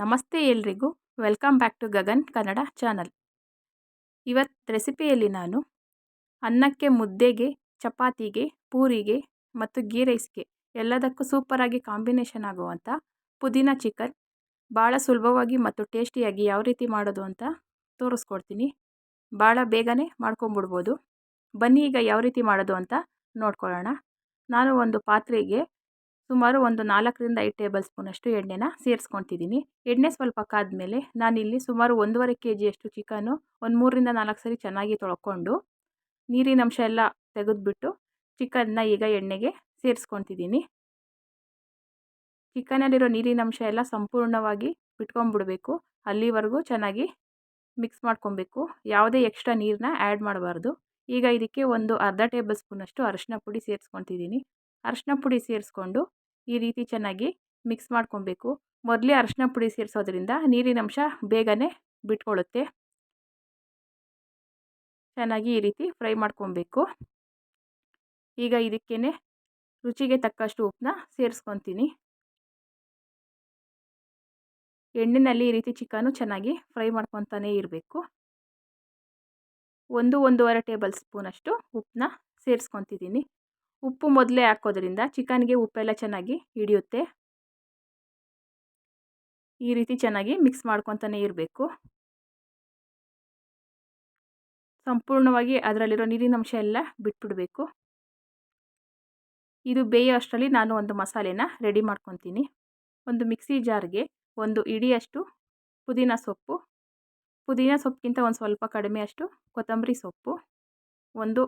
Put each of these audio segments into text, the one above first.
ನಮಸ್ತೆ ಎಲ್ರಿಗೂ. Welcome back to Gagan Kannada channel. ಇವತ್ತು ರೆಸಿಪಿಯಲ್ಲಿ ನಾನು ಅನ್ನಕ್ಕೆ ಮುದ್ದೆಗೆ, ಚಪಾತಿಗೆ, ಪೂರಿಗೆ ಮತ್ತು ಗೀ ರೈಸ್ಗೆ ಎಲ್ಲದಕ್ಕೂ ಸೂಪರಾಗಿ ಕಾಂಬಿನೇಷನ್ ಆಗುವಂಥ ಪುದೀನ ಚಿಕನ್ ಭಾಳ ಸುಲಭವಾಗಿ ಮತ್ತು ಟೇಸ್ಟಿಯಾಗಿ ಯಾವ ರೀತಿ ಮಾಡೋದು ಅಂತ ತೋರಿಸ್ಕೊಡ್ತೀನಿ. ಭಾಳ ಬೇಗನೆ ಮಾಡ್ಕೊಂಬಿಡ್ಬೋದು. ಬನ್ನಿ ಈಗ ಯಾವ ರೀತಿ ಮಾಡೋದು ಅಂತ ನೋಡ್ಕೊಳ್ಳೋಣ. ನಾನು ಒಂದು ಪಾತ್ರೆಗೆ ಸುಮಾರು ಒಂದು ನಾಲ್ಕರಿಂದ ಐದು ಟೇಬಲ್ ಸ್ಪೂನಷ್ಟು ಎಣ್ಣೆನ ಸೇರಿಸ್ಕೊತಿದ್ದೀನಿ. ಎಣ್ಣೆ ಸ್ವಲ್ಪ ಕಾದ್ಮೇಲೆ ನಾನಿಲ್ಲಿ ಸುಮಾರು ಒಂದೂವರೆ ಕೆ ಜಿಯಷ್ಟು ಚಿಕನ್ನು ಒಂದು ಮೂರರಿಂದ ನಾಲ್ಕು ಸರಿ ಚೆನ್ನಾಗಿ ತೊಳ್ಕೊಂಡು ನೀರಿನಂಶ ಎಲ್ಲ ತೆಗೆದುಬಿಟ್ಟು ಚಿಕನ್ನ ಈಗ ಎಣ್ಣೆಗೆ ಸೇರಿಸ್ಕೊತಿದ್ದೀನಿ. ಚಿಕನಲ್ಲಿರೋ ನೀರಿನಂಶ ಎಲ್ಲ ಸಂಪೂರ್ಣವಾಗಿ ಬಿಟ್ಕೊಂಡ್ಬಿಡಬೇಕು ಅಲ್ಲಿವರೆಗೂ ಚೆನ್ನಾಗಿ ಮಿಕ್ಸ್ ಮಾಡ್ಕೊಬೇಕು. ಯಾವುದೇ ಎಕ್ಸ್ಟ್ರಾ ನೀರನ್ನ ಆ್ಯಡ್ ಮಾಡಬಾರ್ದು. ಈಗ ಇದಕ್ಕೆ ಒಂದು ಅರ್ಧ ಟೇಬಲ್ ಸ್ಪೂನಷ್ಟು ಅರಶಿನ ಪುಡಿ ಸೇರಿಸ್ಕೊತಿದ್ದೀನಿ. ಅರಶಿನ ಪುಡಿ ಸೇರಿಸ್ಕೊಂಡು ಈ ರೀತಿ ಚೆನ್ನಾಗಿ ಮಿಕ್ಸ್ ಮಾಡ್ಕೊಬೇಕು. ಮೊದಲೇ ಅರಶಿನ ಪುಡಿ ಸೇರಿಸೋದ್ರಿಂದ ನೀರಿನಂಶ ಬೇಗನೆ ಬಿಟ್ಕೊಳ್ಳುತ್ತೆ ಚೆನ್ನಾಗಿ ಈ ರೀತಿ ಫ್ರೈ ಮಾಡ್ಕೊಬೇಕು. ಈಗ ಇದಕ್ಕೇ ರುಚಿಗೆ ತಕ್ಕಷ್ಟು ಉಪ್ಪನ್ನ ಸೇರಿಸ್ಕೊತೀನಿ. ಎಣ್ಣೆಯಲ್ಲಿ ಈ ರೀತಿ ಚಿಕನು ಚೆನ್ನಾಗಿ ಫ್ರೈ ಮಾಡ್ಕೊತಾನೇ ಇರಬೇಕು. ಒಂದು ಒಂದೂವರೆ ಟೇಬಲ್ ಸ್ಪೂನಷ್ಟು ಉಪ್ಪನ್ನ ಸೇರಿಸ್ಕೊತಿದ್ದೀನಿ. ಉಪ್ಪು ಮೊದಲೇ ಹಾಕೋದ್ರಿಂದ ಚಿಕನ್ಗೆ ಉಪ್ಪೆಲ್ಲ ಚೆನ್ನಾಗಿ ಹಿಡಿಯುತ್ತೆ. ಈ ರೀತಿ ಚೆನ್ನಾಗಿ ಮಿಕ್ಸ್ ಮಾಡ್ಕೊತಾನೆ ಇರಬೇಕು. ಸಂಪೂರ್ಣವಾಗಿ ಅದರಲ್ಲಿರೋ ನೀರಿನಂಶ ಎಲ್ಲ ಬಿಟ್ಬಿಡಬೇಕು. ಇದು ಬೇಯೋ ಅಷ್ಟರಲ್ಲಿ ನಾನು ಒಂದು ಮಸಾಲೆನ ರೆಡಿ ಮಾಡ್ಕೊತೀನಿ. ಒಂದು ಮಿಕ್ಸಿ ಜಾರ್ಗೆ ಒಂದು ಇಡಿಯಷ್ಟು ಪುದೀನ ಸೊಪ್ಪು, ಪುದೀನ ಸೊಪ್ಪಿಗಿಂತ ಒಂದು ಸ್ವಲ್ಪ ಕಡಿಮೆ ಅಷ್ಟು ಕೊತ್ತಂಬರಿ ಸೊಪ್ಪು, ಒಂದು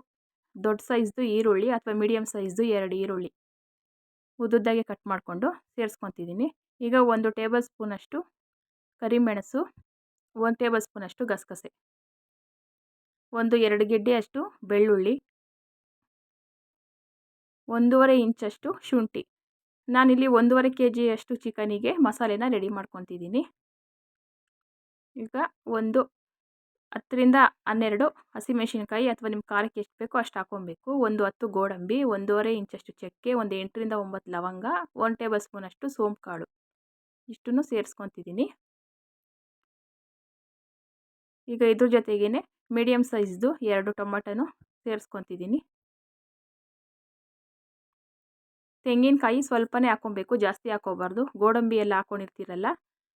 ದೊಡ್ಡ ಸೈಜ್ದು ಈರುಳ್ಳಿ ಅಥವಾ ಮೀಡಿಯಮ್ ಸೈಜ್ದು ಎರಡು ಈರುಳ್ಳಿ. ಉದ್ದುದ್ದಾಗೆ ಕಟ್ ಮಾಡಿಕೊಂಡು ಸೇರಿಸ್ಕೊತಿದ್ದೀನಿ ಈಗ ಒಂದು ಟೇಬಲ್ ಸ್ಪೂನಷ್ಟು ಕರಿಮೆಣಸು, ಒಂದು ಟೇಬಲ್ ಸ್ಪೂನಷ್ಟು ಗಸಗಸೆ. ಒಂದು ಎರಡು ಗೆಡ್ಡೆಯಷ್ಟು ಬೆಳ್ಳುಳ್ಳಿ. ಒಂದೂವರೆ ಇಂಚಷ್ಟು ಶುಂಠಿ. ನಾನಿಲ್ಲಿ ಒಂದೂವರೆ ಕೆ ಜಿಯಷ್ಟು ಚಿಕನಿಗೆ ಮಸಾಲೆನ ರೆಡಿ ಮಾಡ್ಕೊತಿದ್ದೀನಿ ಈಗ ಒಂದು ಹತ್ತರಿಂದ ಹನ್ನೆರಡು ಹಸಿಮೆಣಸಿನ್ಕಾಯಿ ಅಥವಾ ನಿಮ್ಮ ಖಾರಕ್ಕೆ ಎಷ್ಟು ಬೇಕೋ ಅಷ್ಟು ಹಾಕ್ಕೊಬೇಕು. ಒಂದು ಹತ್ತು ಗೋಡಂಬಿ, ಒಂದೂವರೆ ಇಂಚಷ್ಟು ಚಕ್ಕೆ, ಒಂದು ಎಂಟರಿಂದ ಒಂಬತ್ತು ಲವಂಗ, ಒಂದು ಟೇಬಲ್ ಸ್ಪೂನಷ್ಟು ಸೋಂಪು ಕಾಳು ಇಷ್ಟನ್ನು ಸೇರಿಸ್ಕೊತಿದ್ದೀನಿ. ಈಗ ಇದ್ರ ಜೊತೆಗೇ ಮೀಡಿಯಮ್ ಸೈಜ್ದು ಎರಡು ಟೊಮಟೊನು ಸೇರಿಸ್ಕೊತಿದ್ದೀನಿ. ತೆಂಗಿನಕಾಯಿ ಸ್ವಲ್ಪನೇ ಹಾಕ್ಕೊಬೇಕು, ಜಾಸ್ತಿ ಹಾಕ್ಕೋಬಾರ್ದು. ಗೋಡಂಬಿ ಎಲ್ಲ ಹಾಕ್ಕೊಂಡಿರ್ತೀರಲ್ಲ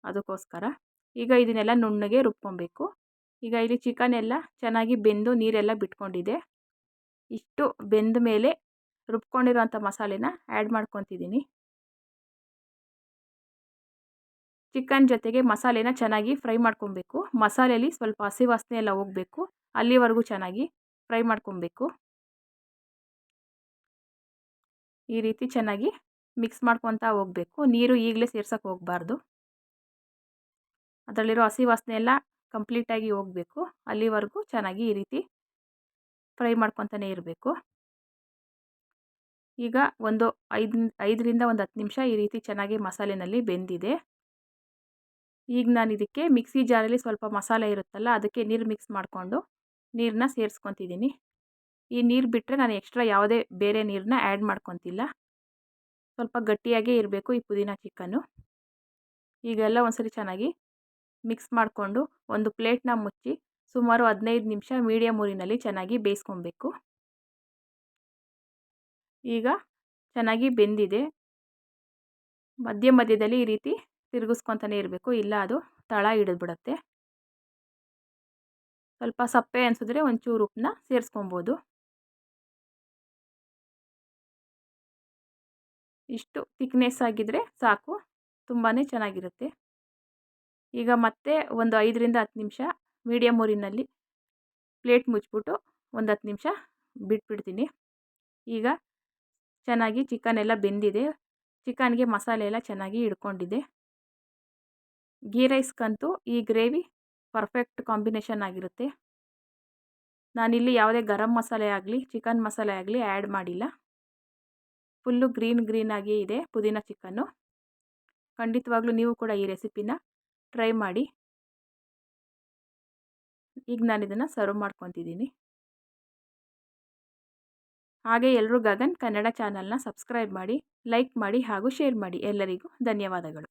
ಅದಕ್ಕೋಸ್ಕರ. ಈಗ ಇದನ್ನೆಲ್ಲ ನುಣ್ಣಗೆ ರುಬ್ಕೊಬೇಕು. ಈಗ ಇಲ್ಲಿ ಚಿಕನ್ ಎಲ್ಲ ಚೆನ್ನಾಗಿ ಬೆಂದು ನೀರೆಲ್ಲ ಬಿಟ್ಕೊಂಡಿದೆ. ಇಷ್ಟು ಬೆಂದ ಮೇಲೆ ರುಬ್ಕೊಂಡಿರೋಂಥ ಮಸಾಲೆನ ಆ್ಯಡ್ ಮಾಡ್ಕೊತಿದ್ದೀನಿ. ಚಿಕನ್ ಜೊತೆಗೆ ಮಸಾಲೆನ ಚೆನ್ನಾಗಿ ಫ್ರೈ ಮಾಡ್ಕೊಬೇಕು. ಮಸಾಲೆಯಲ್ಲಿ ಸ್ವಲ್ಪ ಹಸಿ ವಾಸನೆ ಎಲ್ಲ ಹೋಗಬೇಕು. ಅಲ್ಲಿವರೆಗೂ ಚೆನ್ನಾಗಿ ಫ್ರೈ ಮಾಡ್ಕೊಬೇಕು. ಈ ರೀತಿ ಚೆನ್ನಾಗಿ ಮಿಕ್ಸ್ ಮಾಡ್ಕೊತಾ ಹೋಗಬೇಕು. ನೀರು ಈಗಲೇ ಸೇರ್ಸೋಕ್ಕೆ ಹೋಗಬಾರ್ದು. ಅದರಲ್ಲಿರೋ ಹಸಿ ವಾಸನೆ ಎಲ್ಲ ಕಂಪ್ಲೀಟಾಗಿ ಹೋಗಬೇಕು. ಅಲ್ಲಿವರೆಗೂ ಚೆನ್ನಾಗಿ ಈ ರೀತಿ ಫ್ರೈ ಮಾಡ್ಕೊತಾನೆ ಇರಬೇಕು. ಈಗ ಒಂದು ಐದು ಐದರಿಂದ ಒಂದು ಹತ್ತು ನಿಮಿಷ ಈ ರೀತಿ ಚೆನ್ನಾಗಿ ಮಸಾಲೆನಲ್ಲಿ ಬೆಂದಿದೆ. ಈಗ ನಾನು ಇದಕ್ಕೆ ಮಿಕ್ಸಿ ಜಾರಲ್ಲಿ ಸ್ವಲ್ಪ ಮಸಾಲೆ ಇರುತ್ತಲ್ಲ, ಅದಕ್ಕೆ ನೀರು ಮಿಕ್ಸ್ ಮಾಡಿಕೊಂಡು ನೀರನ್ನ ಸೇರಿಸ್ಕೊತಿದ್ದೀನಿ ಈ ನೀರು ಬಿಟ್ಟರೆ ನಾನು ಎಕ್ಸ್ಟ್ರಾ ಯಾವುದೇ ಬೇರೆ ನೀರನ್ನ ಆ್ಯಡ್ ಮಾಡ್ಕೊತಿಲ್ಲ. ಸ್ವಲ್ಪ ಗಟ್ಟಿಯಾಗೇ ಇರಬೇಕು ಈ ಪುದೀನ ಚಿಕನ್ನು ಈಗೆಲ್ಲ ಒಂದ್ಸರಿ ಚೆನ್ನಾಗಿ ಮಿಕ್ಸ್ ಮಾಡಿಕೊಂಡು ಒಂದು ಪ್ಲೇಟ್ನ ಮುಚ್ಚಿ ಸುಮಾರು ಹದಿನೈದು ನಿಮಿಷ ಮೀಡಿಯಮ್ ಊರಿನಲ್ಲಿ ಚೆನ್ನಾಗಿ ಬೇಯಿಸ್ಕೊಬೇಕು. ಈಗ ಚೆನ್ನಾಗಿ ಬೆಂದಿದೆ. ಮಧ್ಯ ಮಧ್ಯದಲ್ಲಿ ಈ ರೀತಿ ತಿರುಗಿಸ್ಕೊತಾನೆ ಇರಬೇಕು. ಇಲ್ಲ ಅದು ತಳ ಹಿಡಿದ್ಬಿಡತ್ತೆ. ಸ್ವಲ್ಪ ಸಪ್ಪೆ ಅನಿಸಿದ್ರೆ ಒಂಚೂರು ಉಪ್ಪನ್ನ ಸೇರಿಸ್ಕೊಬೋದು. ಇಷ್ಟು ಥಿಕ್ನೆಸ್ ಆಗಿದ್ದರೆ ಸಾಕು. ತುಂಬಾ ಚೆನ್ನಾಗಿರುತ್ತೆ. ಈಗ ಮತ್ತೆ ಒಂದು ಐದರಿಂದ ಹತ್ತು ನಿಮಿಷ ಮೀಡಿಯಮ್ ಊರಿನಲ್ಲಿ ಪ್ಲೇಟ್ ಮುಚ್ಚಿಬಿಟ್ಟು ಒಂದು ಹತ್ತು ನಿಮಿಷ ಬಿಟ್ಬಿಡ್ತೀನಿ. ಈಗ ಚೆನ್ನಾಗಿ ಚಿಕನ್ ಎಲ್ಲ ಬೆಂದಿದೆ. ಚಿಕನ್ಗೆ ಮಸಾಲೆ ಎಲ್ಲ ಚೆನ್ನಾಗಿ ಹಿಡ್ಕೊಂಡಿದೆ. ಗೀ ರೈಸ್ಗಂತೂ ಈ ಗ್ರೇವಿ ಪರ್ಫೆಕ್ಟ್ ಕಾಂಬಿನೇಷನ್ ಆಗಿರುತ್ತೆ. ನಾನಿಲ್ಲಿ ಯಾವುದೇ ಗರಂ ಮಸಾಲೆ ಆಗಲಿ ಚಿಕನ್ ಮಸಾಲೆ ಆಗಲಿ ಆ್ಯಡ್ ಮಾಡಿಲ್ಲ. ಫುಲ್ಲು ಗ್ರೀನ್ ಗ್ರೀನಾಗಿಯೇ ಇದೆ ಪುದೀನ ಚಿಕನ್ನು ಖಂಡಿತವಾಗ್ಲೂ ನೀವು ಕೂಡ ಈ ರೆಸಿಪಿನ ಟ್ರೈ ಮಾಡಿ. ಈಗ ನಾನು ಇದನ್ನು ಸರ್ವ್ ಮಾಡ್ಕೊತಿದ್ದೀನಿ. ಹಾಗೆ ಎಲ್ಲರೂ ಗಗನ್ ಕನ್ನಡ ಚಾನಲ್ನ ಸಬ್ಸ್ಕ್ರೈಬ್ ಮಾಡಿ ಲೈಕ್ ಮಾಡಿ ಹಾಗೂ ಶೇರ್ ಮಾಡಿ. ಎಲ್ಲರಿಗೂ ಧನ್ಯವಾದಗಳು.